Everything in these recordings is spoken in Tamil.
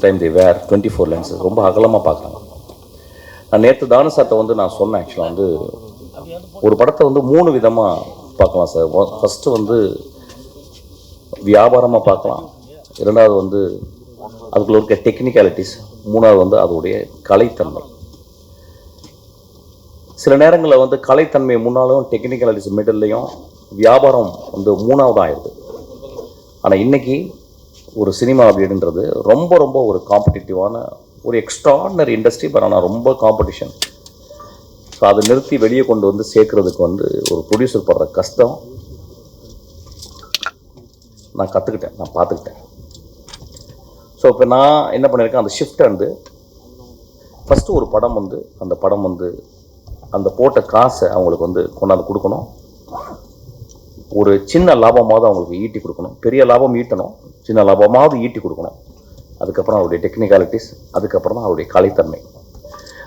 Sometime they wear twenty four lenses ரொம்ப அகலமாக பார்க்குறாங்க. நான் நேற்று தானு சார்ட்ட வந்து நான் சொன்னேன் ஆக்சுவலாக வந்து ஒரு படத்தை வந்து மூணு விதமாக பார்க்கலாம் சார் ஃபஸ்ட்டு வந்து வியாபாரமாக பார்க்கலாம். இரண்டாவது வந்து அதுக்குள்ள இருக்க டெக்னிக்காலிட்டிஸ் மூணாவது வந்து அதோடைய கலைத்தன்மை. சில நேரங்களில் வந்து கலைத்தன்மை முன்னாலும் டெக்னிக்காலிட்டிஸ் மிடில்லையும் வியாபாரம் வந்து மூணாவது ஆயிடுது. ஆனால் இன்னைக்கு ஒரு சினிமா அப்படின்றது ரொம்ப ரொம்ப ஒரு காம்படிட்டிவான ஒரு எக்ஸ்ட்ராடினரி இண்டஸ்ட்ரி பட் ஆனால் ரொம்ப காம்படிஷன் ஸோ அதை நிறுத்தி வெளியே கொண்டு வந்து சேர்க்குறதுக்கு வந்து ஒரு ப்ரொடியூசர் படுற கஷ்டம். நான் கற்றுக்கிட்டேன் நான் பார்த்துக்கிட்டேன். ஸோ இப்போ நான் என்ன பண்ணியிருக்கேன் அந்த ஷிஃப்ட் வந்து ஃபஸ்ட்டு ஒரு படம் வந்து அந்த படம் வந்து அந்த போட்ட காசை அவங்களுக்கு வந்து கொண்டாந்து கொடுக்கணும். ஒரு சின்ன லாபமாவது அவங்களுக்கு ஈட்டி கொடுக்கணும். பெரிய லாபம் ஈட்டணும். சின்ன லாபமாவது ஈட்டி கொடுக்கணும். அதுக்கப்புறம் அவருடைய டெக்னிக்காலிட்டிஸ் அதுக்கப்புறம் தான் அவருடைய கலைத்தன்மை.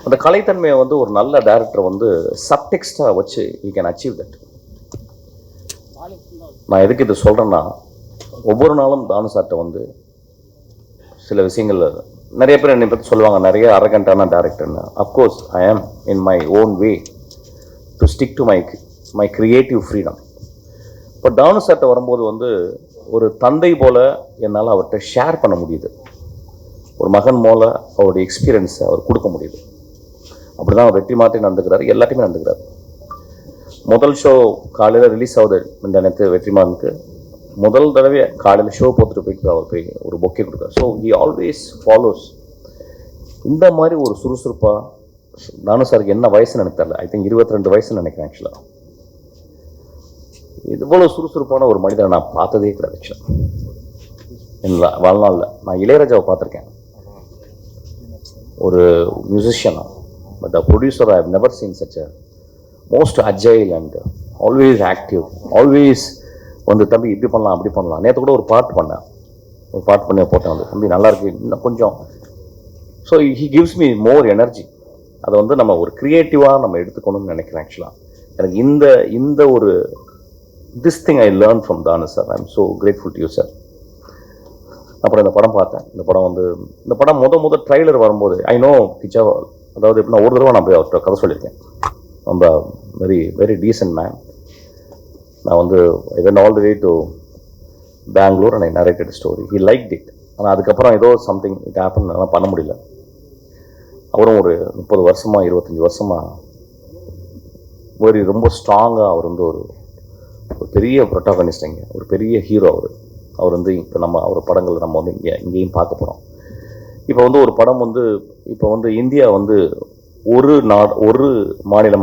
அந்த கலைத்தன்மையை வந்து ஒரு நல்ல டேரக்டர் வந்து சப்டெக்ஸ்டாக வச்சு யூ கேன் அச்சீவ் தட் நான் எதுக்கு இது சொல்கிறேன்னா ஒவ்வொரு நாளும் தானு சார்ட்ட வந்து சில விஷயங்கள் நிறைய பேர் என்னை பற்றி சொல்லுவாங்க நிறைய அரகண்டான டேரக்டர்னு of course I am in my own way to stick to my my creative freedom இப்போ டானு சார்ட்ட வரும்போது வந்து ஒரு தந்தை போல என்னால் அவர்கிட்ட ஷேர் பண்ண முடியுது. ஒரு மகன் போல அவருடைய எக்ஸ்பீரியன்ஸை அவர் கொடுக்க முடியுது. அப்படி தான் அவர் வெற்றி மாற்றி நடந்துக்கிறாரு எல்லாத்தையுமே நடந்துக்கிறாரு. முதல் ஷோ காலையில் ரிலீஸ் ஆகுது இந்த எனக்கு வெற்றிமாறனுக்கு முதல் தடவை காலையில் ஷோ போட்டுட்டு போயிட்டு அவர் போய் ஒரு பொக்கே கொடுக்குறார். ஸோ ஹி ஆல்வேஸ் ஃபாலோஸ் இந்த மாதிரி ஒரு சுறுசுறுப்பாக நானும் சாருக்கு என்ன வயசுன்னு எனக்கு தெரில ஐ திங்க் இருபத்தி ரெண்டு வயசுன்னு நினைக்கிறேன் ஆக்சுவலாக இவ்வளோ சுறுசுறுப்பான ஒரு மனிதனை நான் பார்த்ததே கிடையாது ஆக்சுவலாக என் வாழ்நாளில். நான் இளையராஜாவை பார்த்துருக்கேன். ஒரு மியூசிஷியனா but a producer I have never seen such a most agile and always active always வந்து தம்பி இப்படி பண்ணலாம் அப்படி பண்ணலாம். நேற்று கூட ஒரு பாட்டு பண்ணேன். ஒரு பாட்டு பண்ணி போட்டேன் வந்து தம்பி நல்லாயிருக்கு இன்னும் கொஞ்சம். So he gives me more energy அதை வந்து நம்ம ஒரு க்ரியேட்டிவாக நம்ம எடுத்துக்கணும்னு நினைக்கிறேன் ஆக்சுவலாக எனக்கு இந்த இந்த ஒரு this thing I learn from Thanu sir I am so grateful to you sir அப்புறம் இந்த படம் பார்த்தேன். இந்த படம் வந்து இந்த படம் முத முத ட்ரைலர் வரும்போது ஐ நோ கிச்சா அதாவது எப்படின்னா ஒரு தடவை நான் போய் அவர்கிட்ட கதை சொல்லியிருக்கேன். ரொம்ப வெரி வெரி டீசன்ட் மேன் நான் வந்து I went all the way to Bangalore and I narrated story he like it ஆனால் அதுக்கப்புறம் ஏதோ சம்திங் இட் ஹேப்பன் அதெல்லாம் பண்ண முடியல. அவரும் ஒரு முப்பது வருஷமாக இருபத்தஞ்சி வருஷமாக ஒரு ரொம்ப ஸ்ட்ராங்காக அவர் வந்து ஒரு ஒரு பெரிய ப்ரொட்டாகனிஸ்ட் ஒரு பெரிய ஹீரோ அவர். அவர் வந்து இப்போ நம்ம அவர் படங்கள் நம்ம வந்து இங்கே இங்கேயும் பார்க்க போகிறோம் இப்போ வந்து ஒரு படம் வந்து இப்போ வந்து இந்தியா வந்து ஒரு நாடு ஒரு மாநிலமாக